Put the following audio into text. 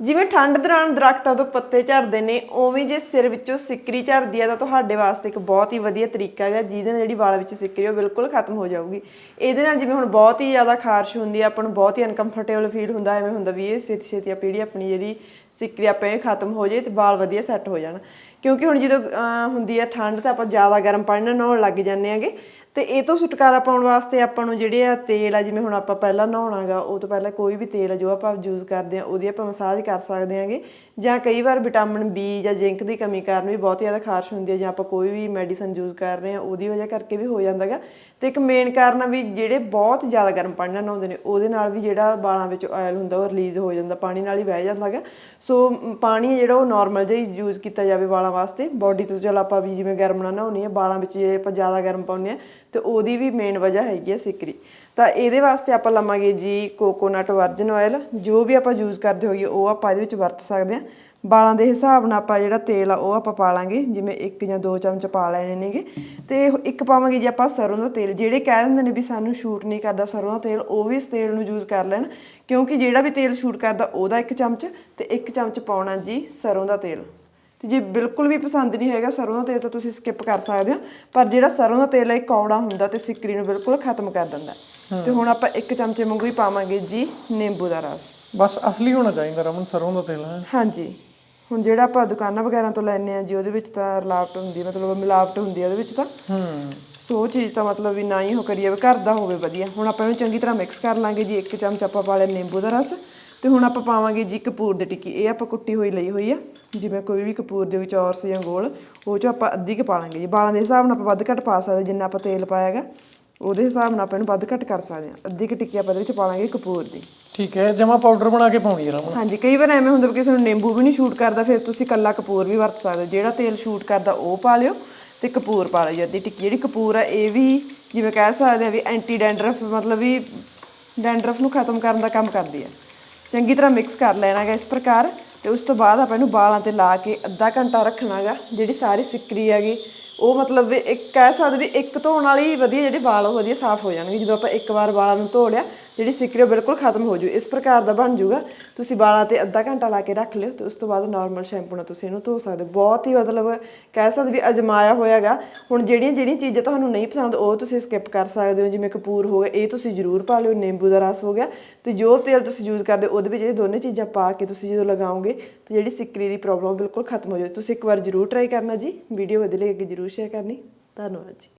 ਜਿਵੇਂ ਠੰਡ ਦੌਰਾਨ ਦਰਖਤਾਂ ਤੋਂ ਪੱਤੇ ਝੜਦੇ ਨੇ, ਉਵੇਂ ਜੇ ਸਿਰ ਵਿੱਚੋਂ ਸਿੱਕਰੀ ਝੜਦੀ ਆ, ਤਾਂ ਤੁਹਾਡੇ ਵਾਸਤੇ ਇੱਕ ਬਹੁਤ ਹੀ ਵਧੀਆ ਤਰੀਕਾ ਹੈਗਾ, ਜਿਹਦੇ ਨਾਲ ਜਿਹੜੀ ਵਾਲ ਵਿੱਚ ਸਿੱਕਰੀ ਉਹ ਬਿਲਕੁਲ ਖਤਮ ਹੋ ਜਾਊਗੀ। ਇਹਦੇ ਨਾਲ ਜਿਵੇਂ ਹੁਣ ਬਹੁਤ ਹੀ ਜ਼ਿਆਦਾ ਖਾਰਸ਼ ਹੁੰਦੀ ਆ, ਆਪਾਂ ਨੂੰ ਬਹੁਤ ਹੀ ਅਨਕੰਫਰਟੇਬਲ ਫੀਲ ਹੁੰਦਾ, ਐਵੇਂ ਹੁੰਦਾ ਵੀ ਇਹ ਛੇਤੀ ਛੇਤੀ ਆ ਪੀੜੀ ਆਪਣੀ ਜਿਹੜੀ ਸਿੱਕਰੀ ਆਪਾਂ ਇਹ ਖਤਮ ਹੋ ਜੇ ਤੇ ਵਾਲ ਵਧੀਆ ਸੈੱਟ ਹੋ ਜਾਣ। ਕਿਉਂਕਿ ਹੁਣ ਜਦੋਂ ਹੁੰਦੀ ਆ ਠੰਡ, ਤਾਂ ਆਪਾਂ ਜ਼ਿਆਦਾ ਗਰਮ ਪਾਣੀ ਨਾਲ ਨਹਾਉਣ ਲੱਗ ਜਾਂਦੇ ਆਂਗੇ ਤੇ ਇਹ ਤੋਂ ਛੁਟਕਾਰਾ ਪਾਉਣ ਵਾਸਤੇ ਆਪਾਂ ਨੂੰ ਜਿਹੜੇ ਆ ਤੇਲ ਆ, ਜਿਵੇਂ ਹੁਣ ਆਪਾਂ ਪਹਿਲਾਂ ਨਹਾਉਣਾਗਾ, ਉਹ ਤੋਂ ਪਹਿਲਾਂ ਕੋਈ ਵੀ ਤੇਲ ਆ, ਜੋ ਆਪਾਂ ਯੂਜ਼ ਕਰਦੇ ਆ, ਉਹਦੀ ਆਪਾਂ ਮਸਾਜ ਕਰ ਸਕਦੇ ਆਂਗੇ। ਜਾਂ ਕਈ ਵਾਰ ਵਿਟਾਮਿਨ ਬੀ ਜਾਂ ਜ਼ਿੰਕ ਦੀ ਕਮੀ ਕਾਰਨ ਵੀ ਬਹੁਤ ਜ਼ਿਆਦਾ ਖਾਰਸ਼ ਹੁੰਦੀ ਹੈ ਜਾਂ ਆਪਾਂ ਕੋਈ ਵੀ ਮੈਡੀਸਨ ਯੂਜ਼ ਕਰ ਰਹੇ ਆ, ਉਹਦੀ ਵਜ੍ਹਾ ਕਰਕੇ ਵੀ ਹੋ ਜਾਂਦਾਗਾ। ਤੇ ਇੱਕ ਮੇਨ ਕਾਰਨ ਆ ਵੀ ਜਿਹੜੇ ਬਹੁਤ ਜ਼ਿਆਦਾ ਗਰਮ ਪਾਣੀ ਨਾਲ ਨਹਾਉਂਦੇ ਨੇ, ਉਹਦੇ ਨਾਲ ਵੀ ਜਿਹੜਾ ਵਾਲਾਂ ਵਿੱਚ ਆਇਲ ਹੁੰਦਾ, ਉਹ ਰਿਲੀਜ਼ ਹੋ ਜਾਂਦਾ, ਪਾਣੀ ਨਾਲ ਹੀ ਵਹਿ ਜਾਂਦਾਗਾ। ਸੋ ਪਾਣੀ ਜਿਹੜਾ ਉਹ ਨਾਰਮਲ ਜਿਹਾ ਯੂਜ਼ ਕੀਤਾ ਜਾਵੇ ਵਾਲਾਂ ਵਾਸਤੇ। ਬਾਡੀ ਤੋਂ ਚਲ ਆਪਾਂ ਵੀ ਜਿਵੇਂ ਗਰਮ ਨਾ ਨਹਾਉਣੀ ਆ, ਵਾਲਾਂ ਵਿੱਚ ਜੇ ਆਪਾਂ ਜ਼ਿਆਦਾ ਗਰਮ ਪਾਉਂਦੇ ਆ ਤੇ ਉਹਦੀ ਵੀ ਮੇਨ ਵਜ੍ਹਾ ਹੈਗੀ ਹੈ ਸਿਕਰੀ। ਤਾਂ ਇਹਦੇ ਵਾਸਤੇ ਆਪਾਂ ਲਵਾਂਗੇ ਜੀ ਕੋਕੋਨਟ ਵਰਜਨ ਆਇਲ ਜੋ ਵੀ ਆਪਾਂ ਯੂਜ਼ ਕਰਦੇ ਹੋਈਏ ਉਹ ਆਪਾਂ ਇਹਦੇ ਵਿੱਚ ਵਰਤ ਸਕਦੇ ਹਾਂ ਬਾਲਾਂ ਦੇ ਹਿਸਾਬ ਨਾਲ ਆਪਾਂ ਜਿਹੜਾ ਤੇਲ ਆ ਉਹ ਆਪਾਂ ਪਾ ਲਾਂਗੇ, ਜਿਵੇਂ ਇੱਕ ਜਾਂ ਦੋ ਚਮਚ ਪਾ ਲੈਣੇ ਨੇਗੇ। ਤੇ ਇੱਕ ਪਾਵਾਂਗੇ ਜੀ ਆਪਾਂ ਸਰੋਂ ਦਾ ਤੇਲ, ਜਿਹੜੇ ਕਹਿ ਦਿੰਦੇ ਨੇ ਵੀ ਸਾਨੂੰ ਸ਼ੂਟ ਨਹੀਂ ਕਰਦਾ ਸਰੋਂ ਦਾ ਤੇਲ, ਉਹ ਵੀ ਇਸ ਤੇਲ ਨੂੰ ਯੂਜ਼ ਕਰ ਲੈਣ। ਕਿਉਂਕਿ ਜਿਹੜਾ ਵੀ ਤੇਲ ਸ਼ੂਟ ਕਰਦਾ ਉਹਦਾ ਇੱਕ ਚਮਚ ਤੇ ਇੱਕ ਚਮਚ ਪਾਉਣਾ ਜੀ ਸਰੋਂ ਦਾ ਤੇਲ। ਤੇ ਜੇ ਬਿਲਕੁਲ ਵੀ ਪਸੰਦ ਨਹੀਂ ਹੈਗਾ ਸਰੋਂ ਦਾ ਤੇਲ ਤਾਂ ਤੁਸੀਂ ਸਕਿਪ ਕਰ ਸਕਦੇ ਹੋ। ਪਰ ਜਿਹੜਾ ਸਰੋਂ ਦਾ ਤੇਲ ਹੈ ਕੌੜਾ ਹੁੰਦਾ ਤੇ ਸਿੱਕਰੀ ਨੂੰ ਬਿਲਕੁਲ ਖਤਮ ਕਰ ਦਿੰਦਾ ਤੇ ਹੁਣ ਆਪਾਂ ਇੱਕ ਚਮਚੇ ਵਾਂਗੂ ਹੀ ਪਾਵਾਂਗੇ ਜੀ ਨਿੰਬੂ ਦਾ ਰਸ। ਬਸ ਅਸਲੀ ਹੋਣਾ ਚਾਹੀਦਾ ਰਮਨ ਸਰੋਂ ਦਾ ਤੇਲ ਹੈ। ਹਾਂਜੀ। ਹੁਣ ਜਿਹੜਾ ਆਪਾਂ ਦੁਕਾਨਾਂ ਵਗੈਰਾ ਤੋਂ ਲੈਣੇ ਆ ਜੀ ਉਹਦੇ ਵਿੱਚ ਤਾਂ ਰਲਾਵਟ ਹੁੰਦੀ ਹੈ ਮਤਲਬ ਮਿਲਾਵਟ ਹੁੰਦੀ ਹੈ ਉਹਦੇ ਵਿੱਚ ਤਾਂ। ਹੂੰ। ਸੋ ਉਹ ਚੀਜ਼ ਤਾਂ ਮਤਲਬ ਵੀ ਨਾ ਹੀ ਉਹ ਕਰੀਏ ਘਰ ਦਾ ਹੋਵੇ ਵਧੀਆ। ਹੁਣ ਆਪਾਂ ਇਹਨੂੰ ਚੰਗੀ ਤਰ੍ਹਾਂ ਮਿਕਸ ਕਰ ਲਾਂਗੇ ਜੀ ਇੱਕ ਚਮਚ ਆਪਾਂ ਪਾ ਲਿਆ ਨਿੰਬੂ ਦਾ ਰਸ। ਤੇ ਹੁਣ ਆਪਾਂ ਪਾਵਾਂਗੇ ਜੀ ਕਪੂਰ ਦੀ ਟਿੱਕੀ। ਇਹ ਆਪਾਂ ਕੁੱਟੀ ਹੋਈ ਲਈ ਹੋਈ ਆ। ਜਿਵੇਂ ਕੋਈ ਵੀ ਕਪੂਰ ਦੇ ਵਿੱਚ ਔਰਸ ਜਾਂ ਗੋਲ ਉਹ ਚ ਆਪਾਂ ਅੱਧੀ ਕੁ ਪਾ ਲਾਂਗੇ ਜੀ। ਬਾਲਾਂ ਦੇ ਹਿਸਾਬ ਨਾਲ ਆਪਾਂ ਵੱਧ ਘੱਟ ਪਾ ਸਕਦੇ ਜਿੰਨਾ ਆਪਾਂ ਤੇਲ ਪਾਇਆਗਾ ਉਹਦੇ ਹਿਸਾਬ ਨਾਲ ਆਪਾਂ ਇਹਨੂੰ ਵੱਧ ਘੱਟ ਕਰ ਸਕਦੇ ਹਾਂ ਅੱਧੀ ਕੁ ਟਿੱਕੀ ਆਪਾਂ ਇਹਦੇ ਵਿੱਚ ਪਾ ਲਾਂਗੇ ਕਪੂਰ ਦੀ। ਠੀਕ ਹੈ ਜਮਾ ਪਾਊਡਰ ਬਣਾ ਕੇ ਪਾਉਣੀ ਹੈ ਰਮਨ ਹਾਂਜੀ ਕਈ ਵਾਰ ਐਵੇਂ ਹੁੰਦਾ ਵੀ ਕਿਸੇ ਨੂੰ ਨਿੰਬੂ ਵੀ ਨਹੀਂ ਸ਼ੂਟ ਕਰਦਾ ਫਿਰ ਤੁਸੀਂ ਕੱਲਾ ਕਪੂਰ ਵੀ ਵਰਤ ਸਕਦੇ ਹੋ। ਜਿਹੜਾ ਤੇਲ ਸ਼ੂਟ ਕਰਦਾ ਉਹ ਪਾ ਲਿਓ ਤੇ ਕਪੂਰ ਪਾ ਲਿਓ ਅੱਧੀ ਟਿੱਕੀ। ਜਿਹੜੀ ਕਪੂਰ ਆ ਇਹ ਵੀ ਜਿਵੇਂ ਕਹਿ ਸਕਦੇ ਆ ਵੀ ਐਂਟੀ ਡੈਂਡਰਫ ਮਤਲਬ ਵੀ ਡੈਂਡਰਫ ਨੂੰ ਖਤਮ ਕਰਨ ਦਾ ਕੰਮ ਕਰਦੀ ਆ। ਚੰਗੀ ਤਰ੍ਹਾਂ ਮਿਕਸ ਕਰ ਲੈਣਾਗਾ ਇਸ ਪ੍ਰਕਾਰ ਤੇ ਉਸ ਤੋਂ ਬਾਅਦ ਆਪਾਂ ਇਹਨੂੰ ਬਾਲਾਂ ਤੇ ਲਾ ਕੇ ਅੱਧਾ ਘੰਟਾ ਰੱਖਣਾਗਾ, ਜਿਹੜੀ ਸਾਰੀ ਸਿੱਕਰੀ ਹੈਗੀ, ਉਹ ਮਤਲਬ ਵੀ ਇੱਕ ਕਹਿ ਸਕਦੇ ਵੀ ਇੱਕ ਧੋਣ ਵਾਲੀ ਵਧੀਆ ਜਿਹੜੇ ਵਾਲ ਉਹ ਵਧੀਆ ਸਾਫ਼ ਹੋ ਜਾਣਗੇ, ਜਦੋਂ ਆਪਾਂ ਇੱਕ ਵਾਰ ਵਾਲਾਂ ਨੂੰ ਧੋ ਲਿਆ ਜਿਹੜੀ ਸਿਕਰੀ ਉਹ ਬਿਲਕੁਲ ਖਤਮ ਹੋ ਜੂ। ਇਸ ਪ੍ਰਕਾਰ ਦਾ ਬਣ ਜੂਗਾ। ਤੁਸੀਂ ਵਾਲਾਂ ਤੇ ਅੱਧਾ ਘੰਟਾ ਲਾ ਕੇ ਰੱਖ ਲਿਓ ਤੇ ਉਸ ਤੋਂ ਬਾਅਦ ਨਾਰਮਲ ਸ਼ੈਂਪੂ ਨਾਲ ਤੁਸੀਂ ਇਹਨੂੰ ਧੋ ਸਕਦੇ ਹੋ। ਬਹੁਤ ਹੀ ਮਤਲਬ ਕਹਿ ਸਕਦੇ ਵੀ ਅਜਮਾਇਆ ਹੋਇਆਗਾ। ਹੁਣ ਜਿਹੜੀਆਂ ਜਿਹੜੀਆਂ ਚੀਜ਼ਾਂ ਤੁਹਾਨੂੰ ਨਹੀਂ ਪਸੰਦ ਉਹ ਤੁਸੀਂ ਸਕਿਪ ਕਰ ਸਕਦੇ ਹੋ। ਜਿਵੇਂ ਕਪੂਰ ਹੋ ਗਿਆ ਇਹ ਤੁਸੀਂ ਜ਼ਰੂਰ ਪਾ ਲਿਓ। ਨਿੰਬੂ ਦਾ ਰਸ ਹੋ ਗਿਆ। ਤੇ ਜੋ ਤੇਲ ਤੁਸੀਂ ਯੂਜ਼ ਕਰਦੇ ਹੋ, ਉਹਦੇ ਵਿੱਚ ਇਹ ਦੋਨੇ ਚੀਜ਼ਾਂ ਪਾ ਕੇ ਤੁਸੀਂ ਜਦੋਂ ਲਗਾਓਗੇ ਤੇ ਜਿਹੜੀ ਸਿੱਕਰੀ ਦੀ ਪ੍ਰੋਬਲਮ ਬਿਲਕੁਲ ਖਤਮ ਹੋ ਜਾਵੇ ਤੁਸੀਂ ਇੱਕ ਵਾਰ ਜ਼ਰੂਰ ਟਰਾਈ ਕਰਨਾ ਜੀ। ਵੀਡੀਓ ਵਧੀਆ ਲੱਗੇ ਜ਼ਰੂਰ ਸ਼ੇਅਰ ਕਰਨੀ। ਧੰਨਵਾਦ ਜੀ।